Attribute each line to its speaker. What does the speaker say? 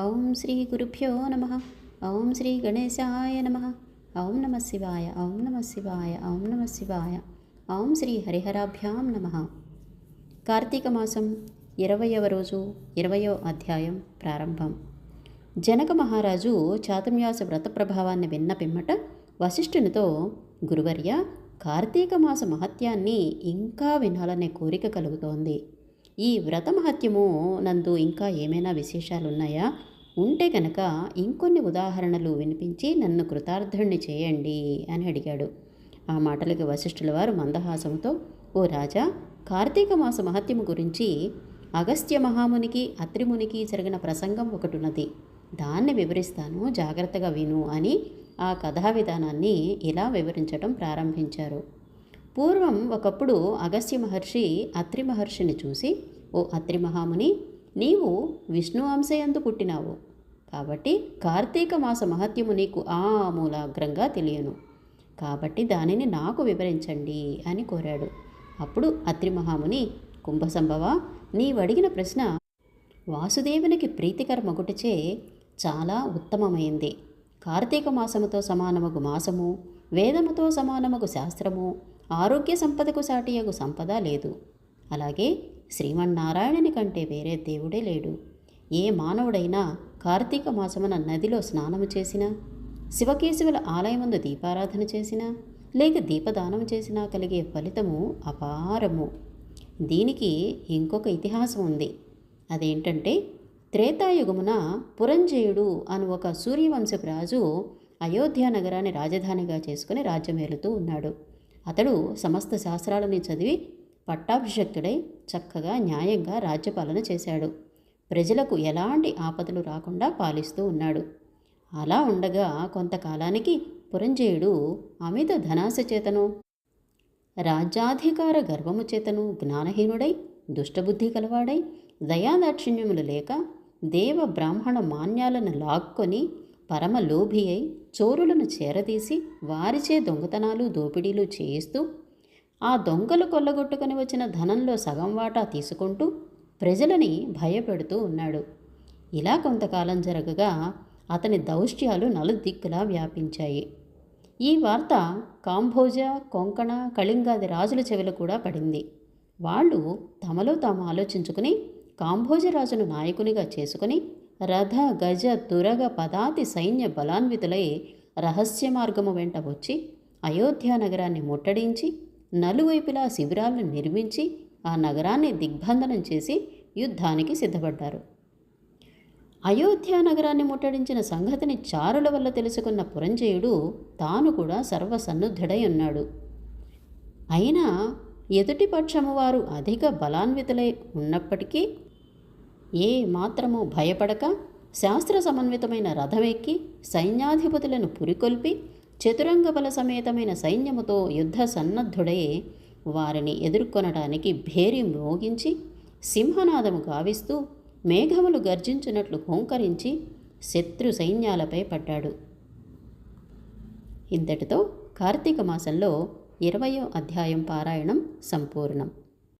Speaker 1: ఓం శ్రీ గురుభ్యో నమ. ఓం శ్రీ గణేశాయ నమ. ఓం నమ శివాయ. ఓం నమ శివాయ. ఓం నమ శివాయ. ఓం శ్రీ హరిహరాభ్యాం నమ. కార్తీక మాసం ఇరవయవ రోజు ఇరవయో అధ్యాయం ప్రారంభం. జనక మహారాజు చాతుర్మాస వ్రత ప్రభావాన్ని విన్న పిమ్మట వశిష్ఠునితో గురువర్య కార్తీక మాస మహత్యాన్ని ఇంకా వినాలనే కోరిక కలుగుతోంది. ఈ వ్రత మహత్యము నందు ఇంకా ఏమైనా విశేషాలు ఉన్నాయా ఉంటే కనుక ఇంకొన్ని ఉదాహరణలు వినిపించి నన్ను కృతార్థుణ్ణి చేయండి అని అడిగాడు. ఆ మాటలకి వశిష్ఠుల వారు మందహాసంతో ఓ రాజా కార్తీక మాస మహత్యము గురించి అగస్త్య మహామునికి అత్రిమునికి జరిగిన ప్రసంగం ఒకటి ఉన్నది దాన్ని వివరిస్తాను జాగ్రత్తగా విను అని ఆ కథా విధానాన్ని ఇలా వివరించడం ప్రారంభించారు. పూర్వం ఒకప్పుడు అగస్త్య మహర్షి అత్రి మహర్షిని చూసి ఓ అత్రి మహాముని నీవు విష్ణు అంశయందు పుట్టినావు. కాబట్టి కార్తీక మాస మహత్యము నీకు ఆమూలాగ్రంగా తెలియను. కాబట్టి దానిని నాకు వివరించండి అని కోరాడు. అప్పుడు అత్రి మహాముని కుంభసంభవ నీవడిగిన ప్రశ్న వాసుదేవునికి ప్రీతికరమగుటచే చాలా ఉత్తమమైంది. కార్తీక మాసముతో సమానమగు మాసము వేదముతో సమానమగు శాస్త్రము ఆరోగ్య సంపదకు సాటియగు సంపద లేదు. అలాగే శ్రీమన్నారాయణుని కంటే వేరే దేవుడే లేడు. ఏ మానవుడైనా కార్తీక మాసమున నదిలో స్నానము చేసినా శివకేశవుల ఆలయమందు దీపారాధన చేసినా లేక దీపదానం చేసినా కలిగే ఫలితము అపారము. దీనికి ఇంకొక ఇతిహాసం ఉంది. అదేంటంటే త్రేతాయుగమున పురంజయుడు అను ఒక సూర్యవంశపు రాజు అయోధ్య నగరాన్ని రాజధానిగా చేసుకుని రాజ్యమేలుతూ ఉన్నాడు. అతడు సమస్త శాస్త్రాలని చదివి పట్టాభిషక్తుడై చక్కగా న్యాయంగా రాజ్యపాలన చేశాడు. ప్రజలకు ఎలాంటి ఆపదలు రాకుండా పాలిస్తూ ఉన్నాడు. అలా ఉండగా కొంతకాలానికి పురంజయుడు అమిత ధనాశ చేతను రాజ్యాధికార గర్వము చేతను జ్ఞానహీనుడై దుష్టబుద్ధి కలవాడై దయాదాక్షిణ్యములు లేక దేవ బ్రాహ్మణ మాన్యాలను లాక్కొని పరమలోభి అయి చోరులను చేరదీసి వారిచే దొంగతనాలు దోపిడీలు చేయిస్తూ ఆ దొంగలు కొల్లగొట్టుకుని వచ్చిన ధనంలో సగం వాటా తీసుకుంటూ ప్రజలని భయపెడుతూ ఉన్నాడు. ఇలా కొంతకాలం జరగగా అతని దౌష్ట్యాలు నలుదిక్కులా వ్యాపించాయి. ఈ వార్త కాంభోజ కొంకణ కళింగాది రాజుల చెవిలో కూడా పడింది. వాళ్ళు తమలో తాము ఆలోచించుకుని కాంభోజరాజును నాయకునిగా చేసుకుని రథ గజ తురగ పదాతి సైన్య బలాన్వితులై రహస్య మార్గము వెంట వచ్చి అయోధ్య నగరాన్ని ముట్టడించి నలువైపులా శిబిరాలను నిర్మించి ఆ నగరాన్ని దిగ్బంధనం చేసి యుద్ధానికి సిద్ధపడ్డారు. అయోధ్య నగరాన్ని ముట్టడించిన సంగతిని చారుల వల్ల తెలుసుకున్న పురంజయుడు తాను కూడా సర్వసన్నుద్ధుడై ఉన్నాడు. అయినా ఎదుటి పక్షము వారు అధిక బలాన్వితులై ఉన్నప్పటికీ ఏ మాత్రము భయపడక శాస్త్ర సమన్వితమైన రథమెక్కి సైన్యాధిపతులను పురికొల్పి చతురంగ బల సమేతమైన సైన్యముతో యుద్ధ సన్నద్ధుడై వారిని ఎదుర్కొనడానికి భేరి మోగించి సింహనాదము గావిస్తూ మేఘములు గర్జించినట్లు హోంకరించి శత్రు సైన్యాలపై పడ్డాడు. ఇంతటితో కార్తీక మాసంలో ఇరవయో అధ్యాయం పారాయణం సంపూర్ణం.